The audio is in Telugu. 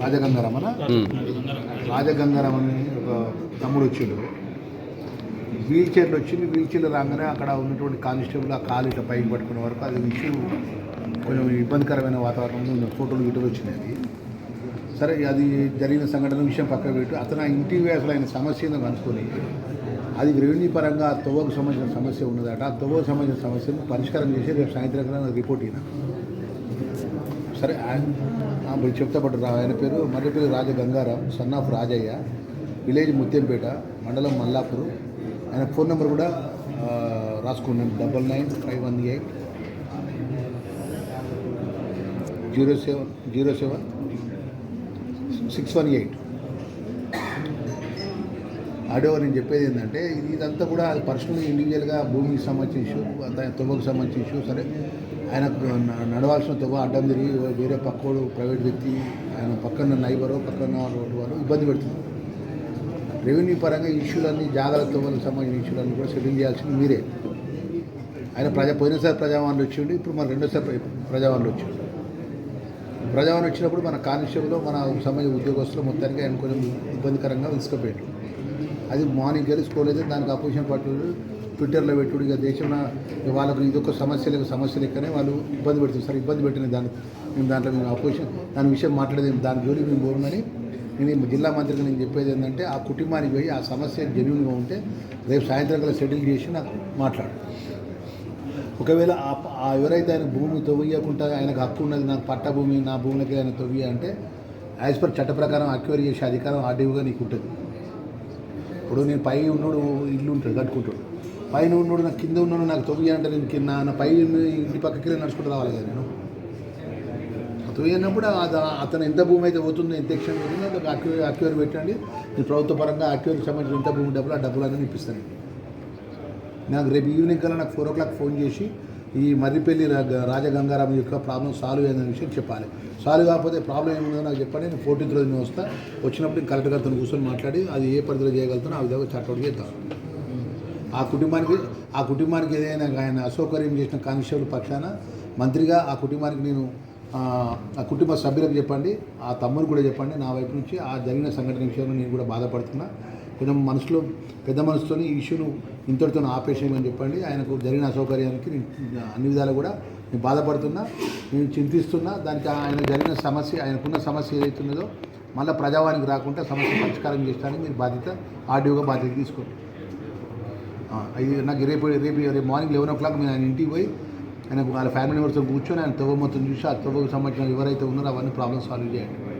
రాజగంగారామన రాజగంగారామన్ అని ఒక తమ్ముడు వచ్చిండు. వీల్ చైర్లు వచ్చింది వీల్ చైర్లు రాగానే అక్కడ ఉన్నటువంటి కానిస్టేబుల్ ఆ కాలు ఇట్లా పైకి పట్టుకునే వరకు అది ఇష్యూ కొంచెం ఇబ్బందికరమైన వాతావరణంలో ఫోటోలు వీటిలో వచ్చినాయి అది సరే అది జరిగిన సంఘటన విషయం పక్కన పెట్టి. అతను ఆ ఇంటి అసలు ఆయన సమస్య కనుక్కొని అది రెవెన్యూ పరంగా ఆ తొవ్వకు సంబంధించిన సమస్య ఉన్నదట. ఆ తొవ్వకు సంబంధించిన సమస్యను పరిష్కారం చేసి రేపు సాయంత్రం రిపోర్ట్ అయినా సరే ఆయన మీరు చెప్తా పట్టు రా ఆయన పేరు మర్రి పేరు Raja Gangaram son of Rajaiah village Muthyampet మండలం మల్లాపూర్. ఆయన ఫోన్ నెంబర్ కూడా రాసుకున్నాను double nine five one eight zero seven zero seven six one eight. Audio నేను చెప్పేది ఏంటంటే ఇది ఇదంతా కూడా పర్సనల్ ఇండివిజువల్గా భూమికి సంబంధించిన ఇష్యూ తువ్వకు సంబంధించిన ఇష్యూ సరే. ఆయన నడవాల్సిన తువ్వ అడ్డం తిరిగి వేరే పక్కోడు ప్రైవేట్ వ్యక్తి ఆయన పక్కన నైబరు పక్కన రోడ్డు వాళ్ళు ఇబ్బంది పెడుతుంది రెవెన్యూ పరంగా ఇష్యూలన్నీ జాగ్రత్త సంబంధించిన ఇష్యూలన్నీ కూడా సెటిల్ చేయాల్సింది మీరే. ఆయన ప్రజా పోయినసారి ప్రజావాణిలో వచ్చిండు ఇప్పుడు మన రెండోసారి ప్ర- వచ్చిండు. ప్రజావాణి వచ్చినప్పుడు మన కానిస్టేబుల్ మన సంబంధించిన ఉద్యోగస్తులు మొత్తానికి ఆయన కొంచెం ఇబ్బందికరంగా తీసుకుపోయాడు అది మార్నింగ్ గెలుచుకోలేదు దానికి అపోజిషన్ పార్టీలు ట్విట్టర్లో పెట్టుడు ఇక దేశంలో ఇక వాళ్ళకు ఇదొక సమస్య లేక సమస్య లెక్కనే వాళ్ళు ఇబ్బంది పెడుతుంది సార్ ఇబ్బంది పెట్టిన దాన్ని. మేము దాంట్లో మేము అపోజిషన్ దాని విషయం మాట్లాడేది దాని జోలికి మేము పోరుమని నేను జిల్లా మంత్రికి నేను చెప్పేది ఏంటంటే ఆ కుటుంబానికి పోయి ఆ సమస్య జెన్యున్గా ఉంటే రేపు సాయంత్రం కల్లా సెటిల్ చేసి నాకు మాట్లాడు. ఒకవేళ ఆ ఎవరైతే ఆయన భూమి తవ్వియకుండా ఆయనకు హక్కు ఉన్నది నాకు పట్ట భూమి నా భూములకి ఆయన తవ్వియ అంటే యాజ్ పర్ చట్ట ప్రకారం అక్వైరీ చేసే అధికారం ఆర్డీఓగా నీకు ఉంటుంది. ఇప్పుడు నేను పై ఉన్నోడు ఇల్లు ఉంటాడు కట్టుకుంటాడు. పైన ఉన్నోడు నాకు కింద ఉన్నాడు నాకు తొవ్వి అంటే నేను కింద నా పై ఇంటి పక్కకి నడుచుకుంటూ రావాలి కదా నేను. తొవ్వి అది అతను ఎంత భూమి అయితే పోతుందో ఎంత ఎక్షన్ పోతుందో అది అక్యూర్ అక్యూర్ పెట్టండి. నేను ప్రభుత్వ పరంగా అక్యూర్కి సంబంధించిన ఎంత భూమి డబ్బులు ఆ డబ్బులు అనేది ఇప్పిస్తాను. నాకు రేపు ఈవినింగ్ కల్లా నాకు ఫోర్ ఓ క్లాక్ ఫోన్ చేసి ఈ మర్రిపల్లి రా- రాజగంగారాం యొక్క ప్రాబ్లం సాల్వ్ అయిన విషయం చెప్పాలి. సాల్వ్ కాకపోతే ప్రాబ్లం ఏముందో నాకు చెప్పండి. నేను ఫోర్టీన్త్ రోజు నేను వస్తా. వచ్చినప్పుడు నేను కలెక్టర్ గారితో కూర్చొని మాట్లాడి అది ఏ పరిధిలో చేయగలుగుతానో ఆ విధంగా చట్టం చేద్దాం. ఆ కుటుంబానికి ఆ కుటుంబానికి ఏదైనా ఆయన అసౌకర్యం చేసిన కానిస్టేబుల్ పక్షాన మంత్రిగా ఆ కుటుంబానికి నేను ఆ, కుటుంబ సభ్యులకు చెప్పండి ఆ తమ్ముడు కూడా చెప్పండి నా వైపు నుంచి ఆ జరిగిన సంఘటన విషయంలో నేను కూడా బాధపడుతున్నా. కొంచెం మనసులో పెద్ద మనసుతోని ఈ ఇష్యూను ఇంతటితో ఆపేసేయమని చెప్పండి. ఆయనకు జరిగిన అసౌకర్యానికి నేను అన్ని విధాలు కూడా నేను బాధపడుతున్నా నేను చింతిస్తున్నా. దానికి ఆయన జరిగిన సమస్య ఆయనకున్న సమస్య ఏదైతున్నదో మళ్ళీ ప్రజావానికి రాకుండా సమస్య పరిష్కారం చేస్తానికి మీరు బాధ్యత ఆర్డీఓగా బాధ్యత తీసుకోండి. ఆ, నాకు రేపు రేపు రేపు మార్నింగ్ లెవెన్ ఓ క్లాక్ మీరు ఆయన ఇంటికి పోయి ఆయన వాళ్ళ ఫ్యామిలీ మెంబర్స్తో కూర్చొని ఆయన తవ్వ మొత్తం చూసి ఆ తవ్వకు సంబంధించిన ఎవరైతే ఉన్నారో అవన్నీ ప్రాబ్లమ్ సాల్వ్ చేయండి.